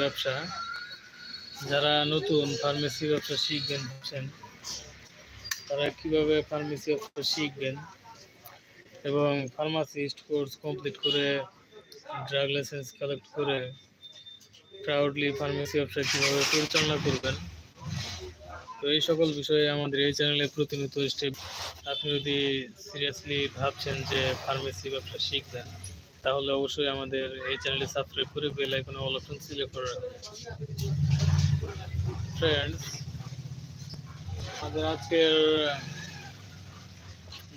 ব্যবসা। যারা নতুন ফার্মেসি ব্যবসা শিখবেন ভাবছেন, তারা কীভাবে ফার্মেসি ব্যবসা শিখবেন এবং ফার্মাসিস্ট কোর্স কমপ্লিট করে ড্রাগ লাইসেন্স কালেক্ট করে প্রাউডলি ফার্মেসি ব্যবসা কীভাবে পরিচালনা করবেন, তো এই সকল বিষয়ে আমাদের এই চ্যানেলে প্রতিনিয়ত স্টেপ আপনি যদি সিরিয়াসলি ভাবছেন যে ফার্মেসি ব্যবসা শিখবেন তাহলে অবশ্যই আমাদের এই চ্যানেলে সাবস্ক্রাইব করে বেল আইকনে অল অপশন সিলেক্ট করে রাখবেন। ফ্রেন্ডস আমাদের আজকের,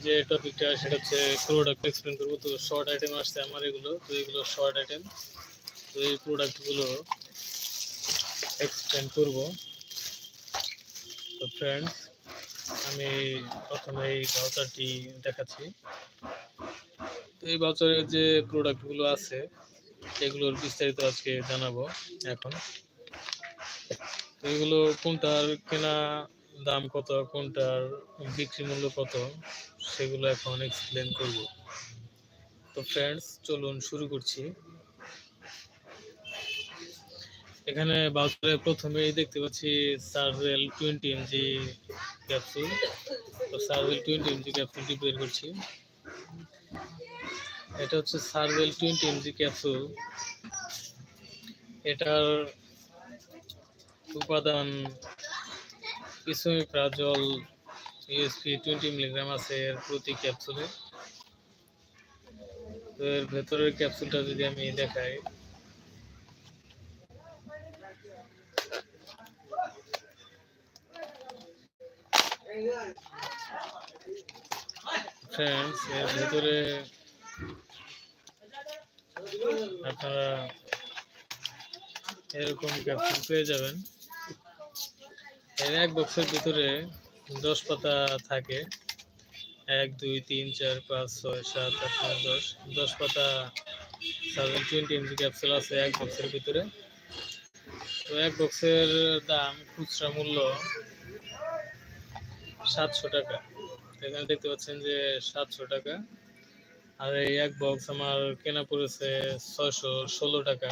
যে টপিকটা সেটা হচ্ছে প্রোডাক্ট এক্সপ্লেন করব। তো শর্ট আইটেম আসছে আমার এগুলো, তো এগুলো শর্ট আইটেম তো এই প্রোডাক্টগুলো এক্সপ্লেন করব। তো ফ্রেন্ডস আমি প্রথমে এই ভাউচারটি দেখাচ্ছি। এই ভাউচারের যে প্রোডাক্টগুলো আছে, এগুলোর বিস্তারিত আজকে জানাব এখন। এগুলো কোনটার কেনা দাম কত, কোনটার বিক্রি মূল্য কত, সেগুলো এখন এক্সপ্লেন করব। তো ফ্রেন্ডস চলুন শুরু করছি। এখানে বাজারে প্রথমেই দেখতে পাচ্ছি সার্ভেল টোয়েন্টি এমজি ক্যাপসুল তো সার্ভেল টোয়েন্টি এমজি ক্যাপসুলটি বের করছি। এটা হচ্ছে সার্ভেল টোয়েন্টি এমজি ক্যাপসুল এটার উপাদান ইসোমিপ্রাজল ইউএসপি টোয়েন্টি মিলিগ্রাম আছে এর প্রতি ক্যাপসুলে তো এর ভেতরের ক্যাপসুলটা যদি আমি দেখাই। ফ্রেন্ডস এর ভেতরে আপনারা এরকম ক্যাপসুল পেয়ে যাবেন। এর এক বক্সের ভিতরে দশ পাতা থাকে। এক, দুই, তিন, চার, পাঁচ, ছয়, সাত, আট, নয়, দশ। দশ পাতা সেভেন টোয়েন্টি এমজি ক্যাপসুল আছে এক বক্সের ভিতরে। তো এক বক্সের দাম খুচরা মূল্য সাতশো টাকা। এখানে দেখতে পাচ্ছেন যে সাতশো টাকা। আর এই এক বক্স আমার কেনা পড়েছে ছয়শো ষোলো টাকা।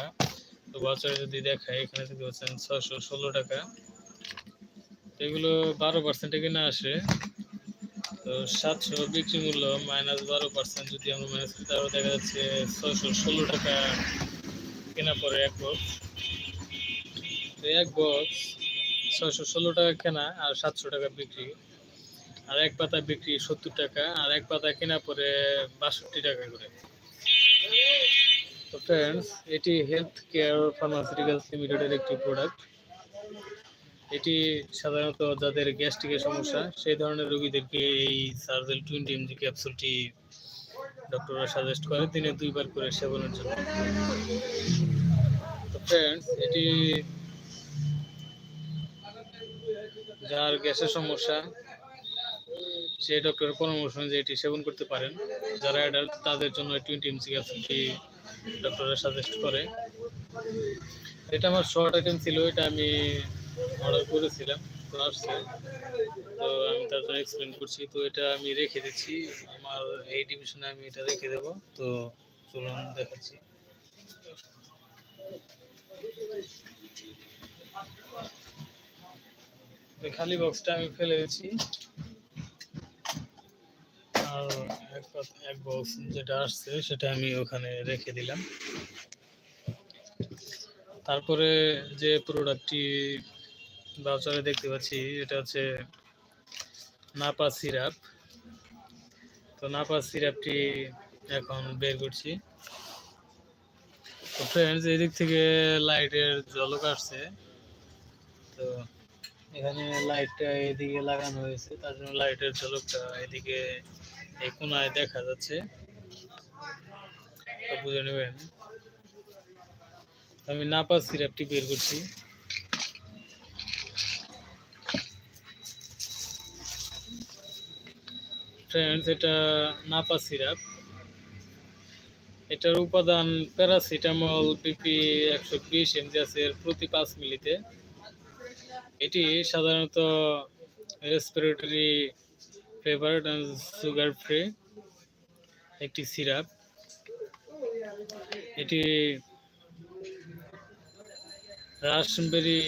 তো বছরে যদি দেখায় এখানে দেখতে পাচ্ছেন ছয়শো ষোলো টাকা। এগুলো বারো পার্সেন্টে কিনে আসে। তো সাতশো বিক্রি মূল্য মাইনাস বারো পার্সেন্ট যদি আমরা মাইনাস করি, তাহলে দেখা যাচ্ছে ছয়শো ষোলো টাকা কেনা পড়ে এক বক্স তো এক বক্স ছয়শো ষোলো টাকা কেনা আর সাতশো টাকা বিক্রি। আর এক পাতা বিক্রি সত্তর টাকা, আর এক পাতা কেনা পরে বাষট্টি টাকা করে। তো ফ্রেন্ডস এটি হেলথ কেয়ার ফার্মাসিউটিক্যালস লিমিটেডের একটি প্রোডাক্ট এটি সাধারণত যাদের গ্যাস্ট্রিকের সমস্যা, সেই ধরনের রোগীদেরকে এই সার্ভেল টোয়েন্টি এমজি ক্যাপসুলটি ডক্টররা সাজেস্ট করে, দিনে দুইবার করে সেবনের জন্য। তো ফ্রেন্ডস এটি যার গ্যাসের সমস্যা সেই ডক্টরের পরামর্শ অনুযায়ী এটি সেবন করতে পারেন। যারা অ্যাডাল্ট তাদের জন্য টোয়েন্টি এমসি ক্যাপসুলটি ডক্টরের সাজেস্ট করে। এটা আমার শর্ট আইটেম ছিল, এটা আমি অর্ডার করেছিলাম, তো তো আমি তার জন্য এক্সপ্লেন করছি, তো এটা আমি রেখে দিচ্ছি। আমার এই ডিভিশনে আমি এটা রেখে দেবো, তো চলুন দেখাচ্ছি। খালি বক্সটা আমি ফেলে দিচ্ছি। আর এক এক বক্স যেটা আসছে সেটা আমি ওখানে রেখে দিলাম তারপরে যে প্রোডাক্টটি বাজারে দেখতে পাচ্ছি, এটা হচ্ছে নাপা সিরাপ তো নাপা সিরাপটি এখন বের করছি। তো ফ্রেন্ডস এদিক থেকে লাইটের ঝলক আসছে। তো এখানে লাইটটা এদিকে লাগানো হয়েছে, তার জন্য লাইটের ঝলকটা এদিকে এই কোনায় দেখা যাচ্ছে। বুঝে নেবেন। আমি নাপা সিরাপটি বের করছি। ফ্রেন্ডস এটা নাপা সিরাপ। এটার উপাদান প্যারাসিটামল পিপি একশো বিশ এমজি আছে প্রতি পাঁচ মিলিতে। এটি সাধারণত respiratory flavoured and sugar free একটি সিরাপ এটি রাসবেরি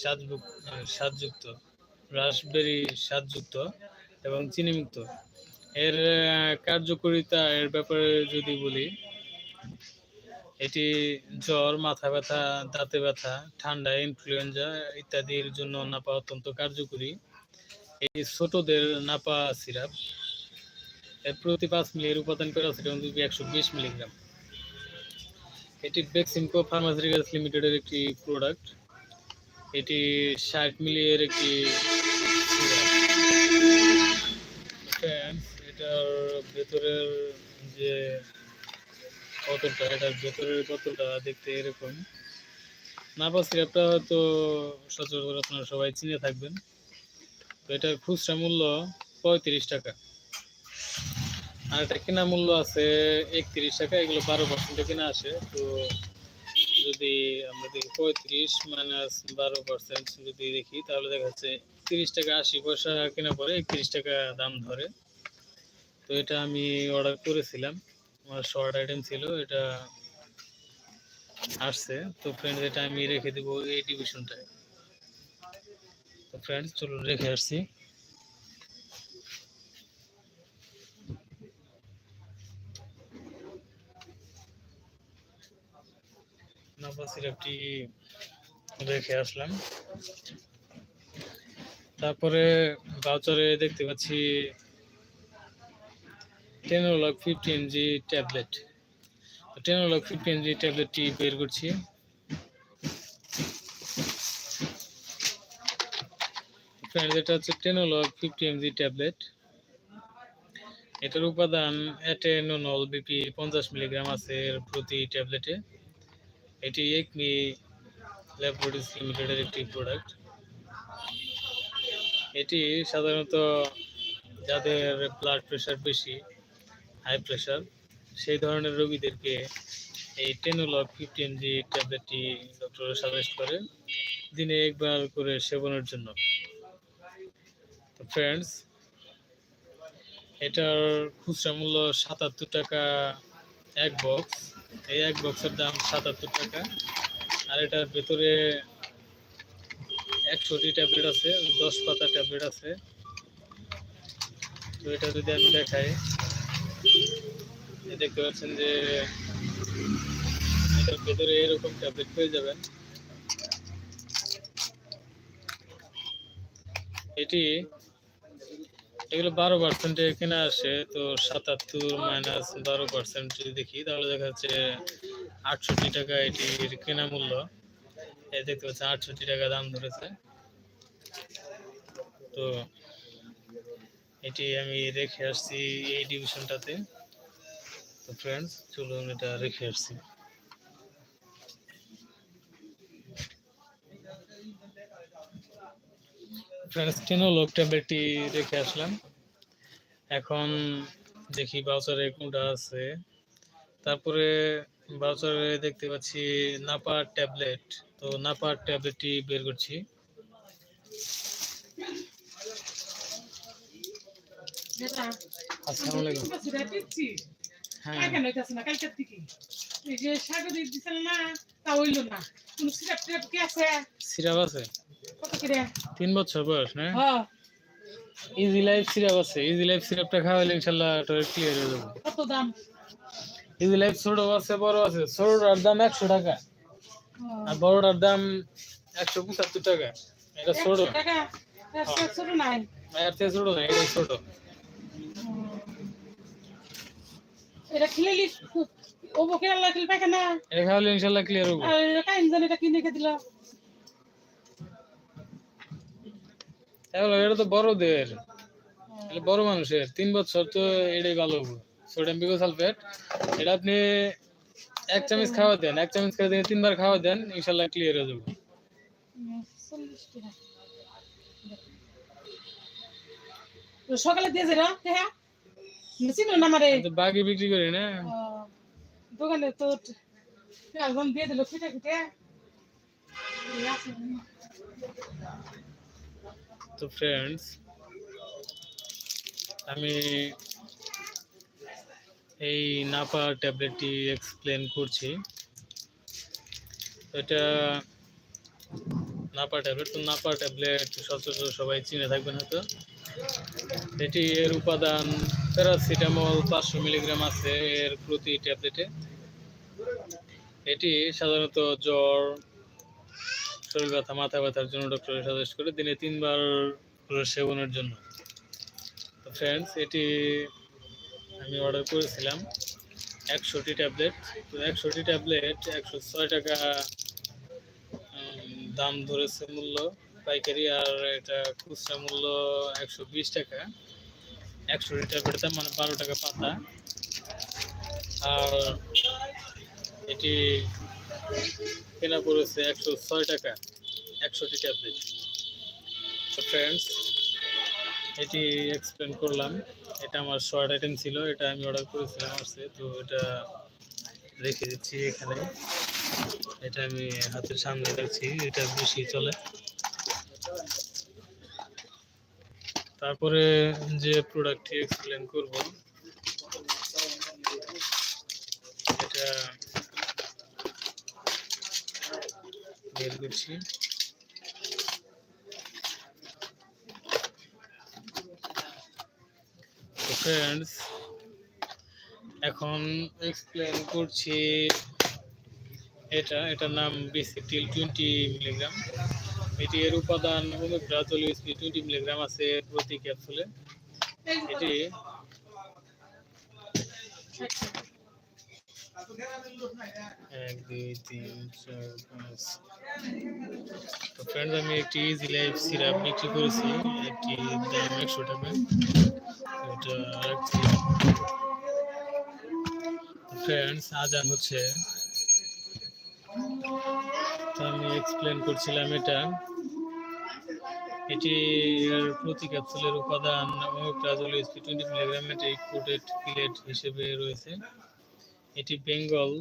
স্বাদযুক্ত স্বাদযুক্ত রাসবেরি স্বাদযুক্ত এবং চিনিমুক্ত। এর কার্যকারিতা এর ব্যাপারে যদি বলি, এটি জ্বর, মাথা ব্যথা, দাঁতে ব্যথা, ঠান্ডা ইনফ্লুয়েঞ্জা ইত্যাদির জন্য নাপা অত্যন্ত কার্যকরী। এই ছোটদের নাপা সিরাপ, এর প্রতি পাঁচ মিলি এর উপাদান প্যারাসিটামল দুবি একশো বিশ মিলিগ্রাম এটি বেক্সিমকো ফার্মাসিউটিক্যালস লিমিটেডের একটি প্রোডাক্ট এটি ষাট মিলি এর একটি। এটার ভেতরের যে বোতলটা, এটার ভেতরের বোতলটা দেখতে এরকম। নাপা সিরাপটা হয়তো সচরাচর আপনারা সবাই চিনে থাকবেন। তো এটার খুচরা মূল্য পঁয়ত্রিশ টাকা। আর এটা কেনা মূল্য আছে একত্রিশ টাকা, এগুলো বারো পার্সেন্টে কেনা আসে। তো যদি আমরা দেখি পঁয়ত্রিশ মাইনাস বারো পার্সেন্ট যদি দেখি, তাহলে দেখা যাচ্ছে তিরিশ টাকা আশি পয়সা কেনা পরে একত্রিশ টাকা দাম ধরে। তো এটা আমি অর্ডার করেছিলাম। আমার শর্ট আইটেম ছিল, এটা আসছে। তো ফ্রেন্ডস এটা আমি রেখে দেবো এই ডিভিশনটায় ফ্রেন্ডস চলুন রেখে আসছি। নাপা সিরাপটি রেখে আসলাম। তারপরে ভাউচারে দেখতে পাচ্ছি Tenolog fifty mg tablet Tenolog fifty mg ট্যাবলেটটি বের করছি। ফ্রেন্ডস এটা হচ্ছে টেনোলগ ফিফটি এমজি ট্যাবলেট এটার উপাদান অ্যাটেনোনল বিপি পঞ্চাশ মিলিগ্রাম আছে প্রতি ট্যাবলেটে এটি একমি ল্যাবরেটরিজ লিমিটেডের একটি প্রোডাক্ট এটি সাধারণত যাদের ব্লাড প্রেশার বেশি হাই প্রেশার সেই ধরনের রোগীদেরকে এই টেনোলগ ফিফটি এমজি ট্যাবলেটটি ডক্টর সাজেস্ট করে, দিনে একবার করে সেবনের জন্য। ফ্রেন্ডস এটার খুচরা মূল্য সাতাত্তর টাকা এক বক্স এই এক বক্সের দাম সাতাত্তর টাকা। আর এটার ভেতরে একশোটি ট্যাবলেট আছে, দশ পাতা ট্যাবলেট আছে। তো এটা যদি আমি দেখাই দেখতে পাচ্ছেন যে এটার ভেতরে এরকম ট্যাবলেট পেয়ে যাবেন। এটি এগুলো বারো পার্সেন্টে কেনা আসে তো সাতাত্তর মাইনাস বারো পার্সেন্ট যদি দেখি, তাহলে দেখা যাচ্ছে আটষট্টি টাকা এটির কেনা মূল্য। এই দেখতে পাচ্ছেন আটষট্টি টাকা দাম ধরেছে। তো এটি আমি রেখে আসছি এই ডিভিশনটাতে তো ফ্রেন্ডস চলুন এটা রেখে আসছি। ফ্রেন্ডস টেনোলগ ট্যাবলেটটি রেখে আসলাম। এখন দেখি বাউচারে কোনটা আছে। তারপরে বাউচারে দেখতে পাচ্ছি নাপার ট্যাবলেট। তো নাপার ট্যাবলেটটি বের করছি। এটা আসসালামু আলাইকুম। হ্যাঁ। কেন হইতাছে না কালকের থেকে এই যে স্বাগত দিচ্ছিল না তা হইল না। কোন সিরাপ টিরাপ কি আছে? সিরাপ আছে। কত করে? তিন বছর বয়স না? হ্যাঁ। ইজি লাইফ সিরাপ আছে। ইজি লাইফ সিরাপটা খাওয়ালে ইনশাল্লাহ ক্লিয়ার হয়ে যাবে। কত দাম? ইজি লাইফ ছোট আছে বড় আছে। ছোটটার দাম একশো টাকা। আর বড়টার দাম একশো পঁচাত্তর টাকা। এটা ছোট। টাকা? একশো ছোট নাই। এর থেকে ছোট না এটা ছোট। এটা খেলে ও বকে আল্লাহ খেলে পাকে না এটা খাওয়ালে ইনশাল্লাহ ক্লিয়ার হবে। আর এটা কাইন জানি এটা কিনে রেখে দিল এটা তো বড়দের এটা বড় মানুষের। তিন বছর তো এটাই ভালো সোডিয়াম বিগোসালফেট এটা আপনি এক চামচ খাওয়া দেন এক চামচ করে দিন তিনবার খাওয়া দেন ইনশাল্লাহ ক্লিয়ার হয়ে যাবে। সকালে দিয়ে যাই হ্যাঁ চিনো না বাকি বিক্রি করি না। দোকানে তো দিয়ে দিল। তো ফ্রেন্ডস আমি এই নাপা ট্যাবলেটটি এক্সপ্লেন করছি। এটা নাপা ট্যাবলেট তো নাপা ট্যাবলেট সচরাচর সবাই চিনে থাকবেন হয়তো। এটি এর উপাদান প্যারাসিটামল পাঁচশো মিলিগ্রাম আছে এর প্রতি ট্যাবলেটে এটি সাধারণত জ্বর শরীর ব্যথা, মাথা ব্যথার জন্য ডক্টর সাজেস্ট করে দিনে তিনবার সেবনের জন্য। তো ফ্রেন্ডস এটি আমি অর্ডার করেছিলাম একশোটি ট্যাবলেট তো একশোটি ট্যাবলেট একশো ছয় টাকা দাম ধরেছে মূল্য। পাইকারি আর এটা খুচরা মূল্য একশো বিশ টাকা। একশোটি ট্যাবলেটের দাম মানে বারো টাকা পাতা। আর এটি কেনা পড়েছে একশো ছয় টাকা একশোটি ট্যাবলেট তো ফ্রেন্ডস এটি এক্সপ্লেন করলাম। এটা আমার শর্ট আইটেম ছিল, এটা আমি অর্ডার করেছিলাম আসছে তো এটা রেখে দিচ্ছি এখানে। এটা আমি হাতের সামনে রাখছি এটা বেশি চলে। তারপরে যে প্রোডাক্টটি এক্সপ্লেন করব, এটা বের করছি। ফ্রেন্ডস এখন এক্সপ্লেন করছি এটা, এটার নাম বিসিটিল টোয়েন্টি মিলিগ্রাম এটি এর উপাদান ওমেগ্রাজল ইউএসপি টোয়েন্টি মিলিগ্রাম আছে প্রতি ক্যাপসুলে এটি এক, দুই, তিন, চার, পাঁচ। তো ফ্রেন্ডস আমি একটি ইজি লাইফ সিরাপ বিক্রি করেছি। একটি দাম একশো টাকা রাখছি ফ্রেন্ডস আজান হচ্ছে। তো আমি এক্সপ্লেন করছিলাম এটা। এটি প্রতি ক্যাপসুলের উপাদান এসপি টোয়েন্টি মিলিগ্রাম এটি কোটেড পিলেট হিসেবে রয়েছে। এটি বেঙ্গল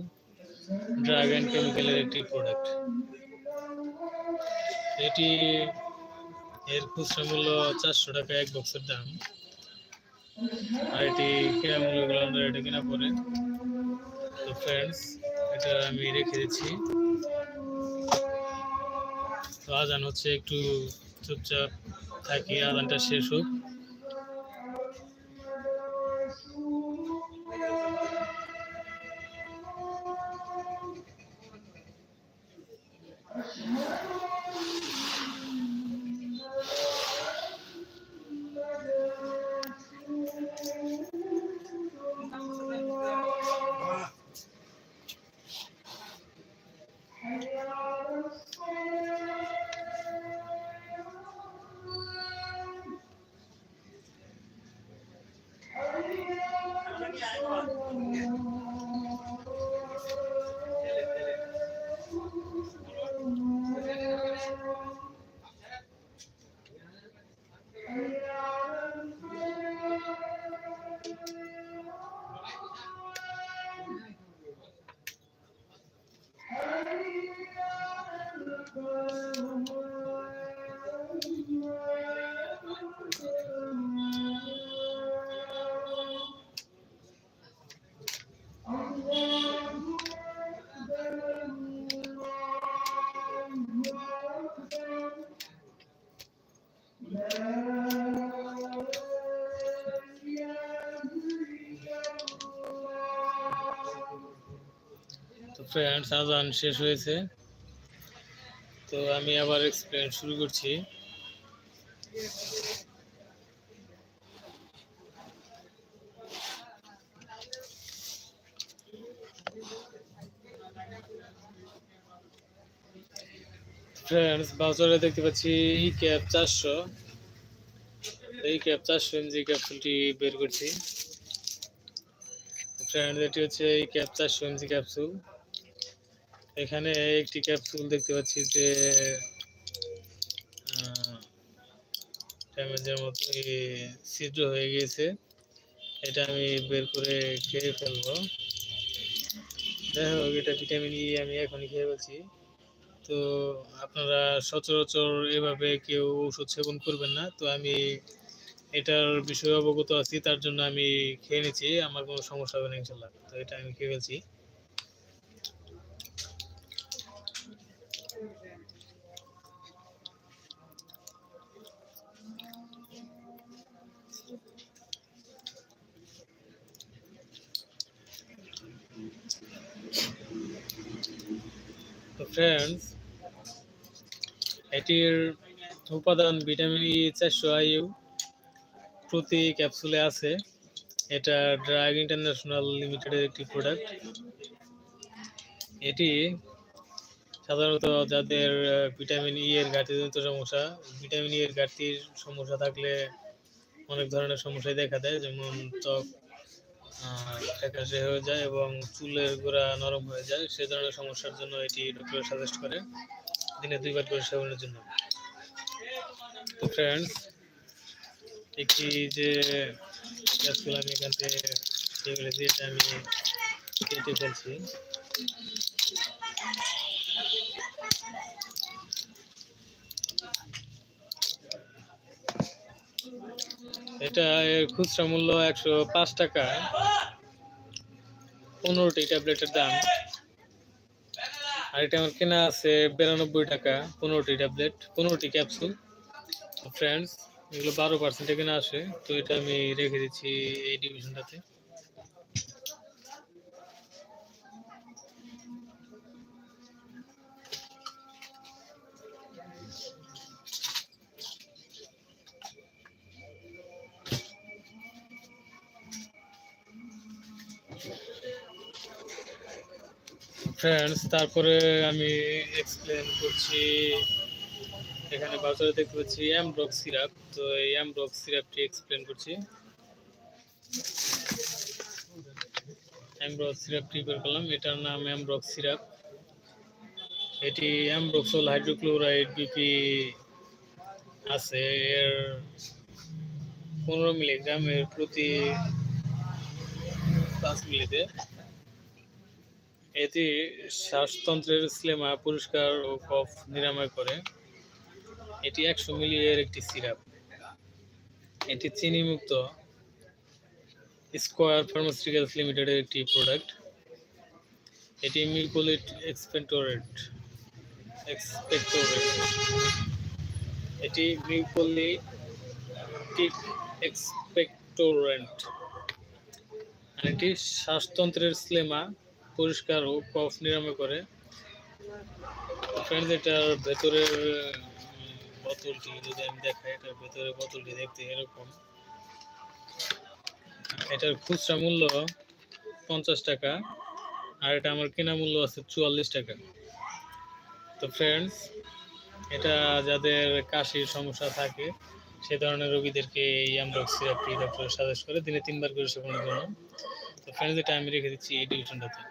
ড্রাগ অ্যান্ড কেমিক্যালের একটি প্রোডাক্ট এটি এর খুচরা মূল্য চারশো টাকা এক বক্সের দাম। আর এটি কেনা মূল্যগুলো আমরা এটা কেনা পরে। তো ফ্রেন্ডস এটা আমি রেখে দিচ্ছি। তো আজান হচ্ছে, একটু চুপচাপ থাকি, আজানটা শেষ হোক। ফ্রেন্ডস আজান শেষ হয়েছে। তো আমি আবার এক্সপ্লেন শুরু করছি। ফ্রেন্ডস বাজারে দেখতে পাচ্ছি ই ক্যাপ চারশো। এই ক্যাপ চারশো এমজি ক্যাপসুলটি বের করছি। ফ্রেন্ড এটি হচ্ছে এই ক্যাপ চারশো এমজি ক্যাপসুল। এখানে একটি ক্যাপসুল দেখতে পাচ্ছি যে ড্যামেজের মতো ছিদ্র হয়ে গিয়েছে। এটা আমি বের করে খেয়ে ফেলব। যাই হোক, এটা ভিটামিন ই আমি এখনই খেয়ে ফেলছি। তো আপনারা সচরাচর এভাবে কেউ ওষুধ সেবন করবেন না। তো আমি এটার বিষয়ে অবগত আছি, তার জন্য আমি খেয়ে নিচ্ছি। আমার কোনো সমস্যা হবে না, ইনশাল্লাহ। তো এটা আমি খেয়ে ফেলছি। ফ্রেন্ডস এটির উপাদান ভিটামিন ই চারশো আইউ প্রতি ক্যাপসুলে আছে। এটা ড্রাগ ইন্টারন্যাশনাল লিমিটেডের একটি প্রোডাক্ট এটি সাধারণত যাদের ভিটামিন ই এর ঘাটতিজনিত সমস্যা, ভিটামিন ই এর ঘাটতির সমস্যা থাকলে অনেক ধরনের সমস্যাই দেখা দেয়, যেমন ত্বক ফ্যাকাশে হয়ে যায় এবং চুলের গোড়া নরম হয়ে যায়, সে ধরনের সমস্যার জন্য এটি ডক্টর সাজেস্ট করে। দিনে দুইবার করে সেবনের জন্য। তো ফ্রেন্ডস একটি যে ক্যাপসুল আমি এখান থেকে ফেলেছি আমি কেটে ফেলছি। এটা এর খুচরা মূল্য একশো পাঁচ টাকা। পনেরোটি ট্যাবলেটের দাম। আর এটা আমার কেনা আছে বিরানব্বই টাকা, পনেরোটি ট্যাবলেট, পনেরোটি ক্যাপসুল। ফ্রেন্ডস এগুলো বারো পার্সেন্টে কেনা আসে তো এটা আমি রেখে দিচ্ছি এই ডিভিশনটাতে ফ্রেন্ডস তারপরে আমি এক্সপ্লেন করছি, এখানে বাজারে দেখতে পাচ্ছি অ্যামব্রক সিরাপ তো এই অ্যামব্রক সিরাপটি এক্সপ্লেন করছি। অ্যামব্রক সিরাপটি বের করলাম, এটার নাম অ্যামব্রক সিরাপ এটি অ্যামব্রক্সল হাইড্রোক্লোরাইড বিপি আছে, এর পনেরো মিলিগ্রাম এর প্রতি পাঁচ মিলিতে। এটি শ্বাসতন্ত্রের স্লেমা পরিষ্কার ও কফ নিরাময় করে। এটি একশো মিলি এর একটি সিরাপ। এটি চিনি মুক্ত স্কোয়ার ফার্মাসিউটিক্যালস লিমিটেডের একটি প্রোডাক্ট। এটি মিল্কোলিট এক্সপেক্টোরেট এক্সপেক্টোরেট। এটি মিল্কোলিটিক এক্সপেক্টোরেন্ট। আর এটি শ্বাসতন্ত্রের স্লেমা পরিষ্কার ও কফ নিরাময় করে। ফ্রেন্ডস এটার ভেতরের বোতলটি যদি আমি দেখাই, এটার ভেতরের বোতলটি দেখতে এরকম। এটার খুচরা মূল্য পঞ্চাশ টাকা, আর এটা আমার কেনা মূল্য আছে চুয়াল্লিশ টাকা। তো ফ্রেন্ডস এটা যাদের কাশির সমস্যা থাকে, সে ধরনের রোগীদেরকে এই অ্যামব্রক্স সিরাপটি ডক্টর সাজেস্ট করে, দিনে তিনবার করে সেবনের জন্য। তো আমি রেখে দিচ্ছি এই ডিভিশনটাতে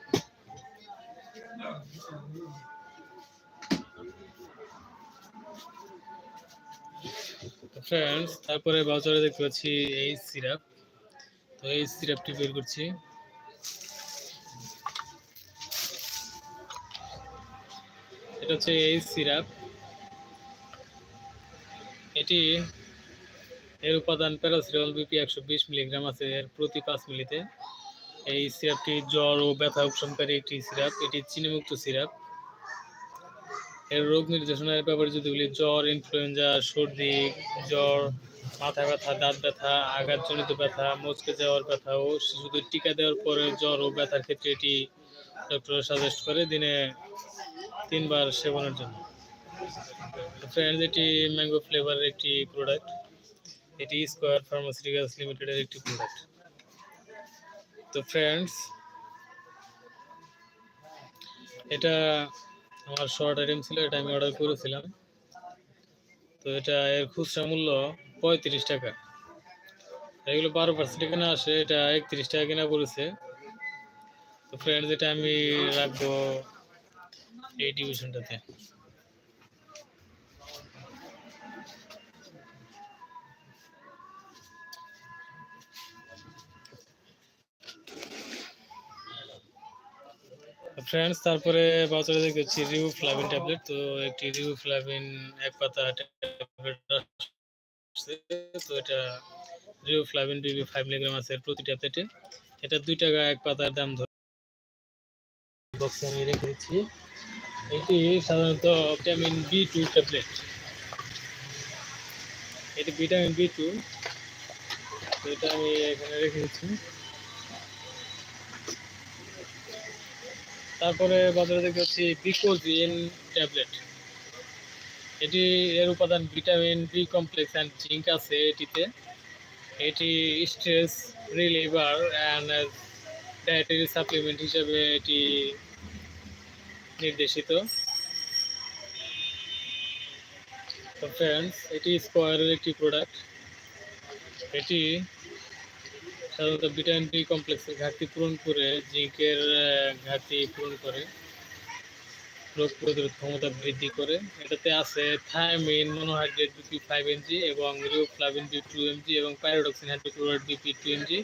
ফ্রেন্ডস তারপরে বাজারে দেখতে পাচ্ছি এই সিরাপ তো এই সিরাপটি বের করছি। এটা হচ্ছে এই সিরাপ এটি এর উপাদান প্যারাসিটামল বিপি একশো বিশ মিলিগ্রাম আছে, এর প্রতি পাঁচ মিলিতে। এই সিরাপটি জ্বর ও ব্যথা উপশমকারী একটি সিরাপ। এটি চিনিমুক্ত সিরাপ। এর রোগ নির্দেশনার ব্যাপারে যদি বলি, জ্বর ইনফ্লুয়েঞ্জা সর্দি, জ্বর, মাথা ব্যথা, দাঁত ব্যথা, আঘাতজনিত ব্যথা মচকে যাওয়ার ব্যথা ও শিশুদের টিকা দেওয়ার পরে জ্বর ও ব্যথার ক্ষেত্রে এটি ডক্টর সাজেস্ট করে দিনে তিনবার সেবনের জন্য। ফ্রেন্ডস এটি ম্যাঙ্গো ফ্লেভারের একটি প্রোডাক্ট এটি স্কোয়ার ফার্মাসিউটিক্যালস লিমিটেডের একটি প্রোডাক্ট তো ফ্রেন্ডস এটা আমার শর্ট আইটেম ছিল, এটা আমি অর্ডার করেছিলাম। তো এটা এর খুচরা মূল্য পঁয়ত্রিশ টাকা। এগুলো বারো পার্সেন্ট কেনা আসে, এটা একত্রিশ টাকা কেনা পড়েছে। তো ফ্রেন্ডস এটা আমি রাখব এই ডিভিশনটাতে ফ্রেন্ডস তারপরে বাজারে দেখেছি রিউ ফ্লাভিন ট্যাবলেট তো একটি রিউ ফ্লাভিন এক পাতা ট্যাবলেট। তো এটা রিউ ফ্লাভিন বিবি ফাইভ মিলিগ্রাম আছে প্রতি ট্যাবলেটে এটা দুই টাকা এক পাতার দাম ধরে বক্সে আমি রেখে দিচ্ছি। এটি সাধারণত ভিটামিন বি টু ট্যাবলেট এটি ভিটামিন বি টু এটা আমি এখানে রেখে তারপরে বাজারে দেখতে পাচ্ছি বিকোজিন ট্যাবলেট এটি এর উপাদান vitamin B complex and zinc আছে এটিতে। এটি stress reliever and dietary supplement হিসেবে এটি নির্দেশিত। ফ্রেন্ডস এটি স্কোয়ারের একটি প্রোডাক্ট এটি সাধারণত ভিটামিন বি কমপ্লেক্সের ঘাটতি পূরণ করে জিঙ্কের ঘাটতি পূরণ করে। রোগ প্রতিরোধ ক্ষমতা বৃদ্ধি করে। এটাতে আছে thiamine monohydrate BP five mg এবং রিওফ্লাভিন বি টু এমজি এবং pyridoxine hydrochloride BP two mg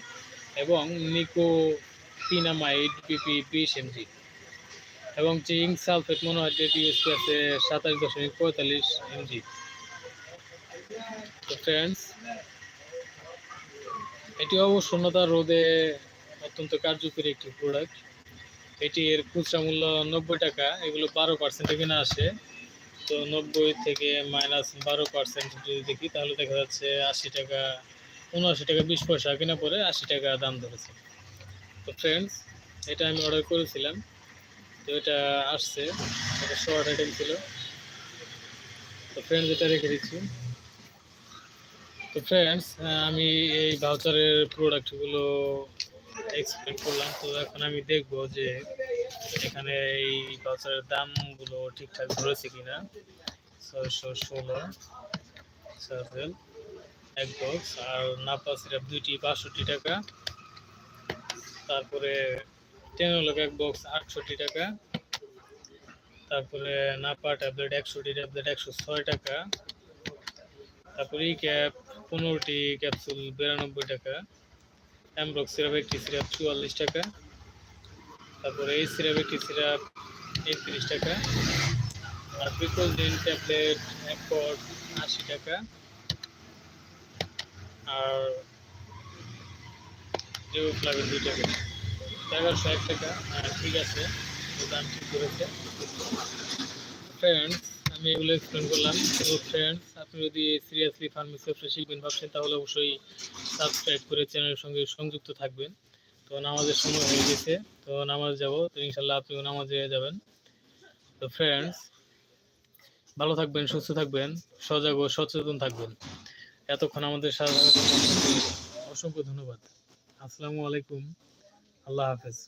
এবং নিকোপিনামাইড বিপি বিশ এমজি এবং জিঙ্ক সালফেট মনোহাইড্রেট ইউএসপি আছে সাতাশ দশমিক পঁয়তাল্লিশ এমজি তো ফ্রেন্ডস এটি অবসন্নতা রোদে অত্যন্ত কার্যকরী একটি প্রোডাক্ট এটি এর খুচরা মূল্য নব্বই টাকা, এগুলো বারো পার্সেন্টে কিনা আসে। তো নব্বই থেকে মাইনাস বারো পার্সেন্ট যদি দেখি, তাহলে দেখা যাচ্ছে আশি টাকা, উনআশি টাকা, বিশ পয়সা কেনা পরে আশি টাকা দাম ধরেছে। তো ফ্রেন্ডস এটা আমি অর্ডার করেছিলাম। তো এটা আসছে, এটা শর্ট আইটেম ছিল। তো ফ্রেন্ডস এটা রেখে দিচ্ছি। তো ফ্রেন্ডস আমি এই ভাউচারের প্রোডাক্টগুলো এক্সপ্লেন করলাম। তো এখন আমি দেখব যে এখানে এই ভাউচারের দামগুলো ঠিকঠাক ধরেছে কিনা। ছয়শো ষোলো সার্ভেল এক বক্স আর নাপা সিরাপ দুইটি বাষট্টি টাকা। তারপরে টেনোলক এক বক্স আটষট্টি টাকা। তারপরে নাপা ট্যাবলেট একশোটি ট্যাবলেট একশো ছয় টাকা। তারপরে ক্যাপ পনেরোটি ক্যাপসুল বিরানব্বই টাকা অ্যামব্রক সিরাপ একটি সিরাপ চুয়াল্লিশ টাকা, তারপরে এই সিরাপ একটি সিরাপ একত্রিশ টাকা, আর পিকোলডিন ট্যাবলেট এক পট আশি টাকা, আর রিওফ্লাভিন দুই টাকা। এগারোশো এক টাকা ঠিক আছে, দাম ঠিক করেছে। ফ্রেন্ডস আমি এগুলো এক্সপ্লেন করলাম। তো ফ্রেন্ডস আপনি যদি সিরিয়াসলি ফার্মেসি ব্যবসা শিখবেন ভাবছেন, তাহলে অবশ্যই সাবস্ক্রাইব করে চ্যানেলের সঙ্গে সংযুক্ত থাকবেন। তো নামাজের সময় হয়ে গেছে, তো নামাজ যাব, তো ইনশাল্লাহ আপনিও নামাজে যাবেন। তো ফ্রেন্ডস ভালো থাকবেন, সুস্থ থাকবেন, সজাগ ও সচেতন থাকবেন। এতক্ষণ আমাদের সাথে অসংখ্য ধন্যবাদ। আসসালামু আলাইকুম, আল্লাহ হাফেজ।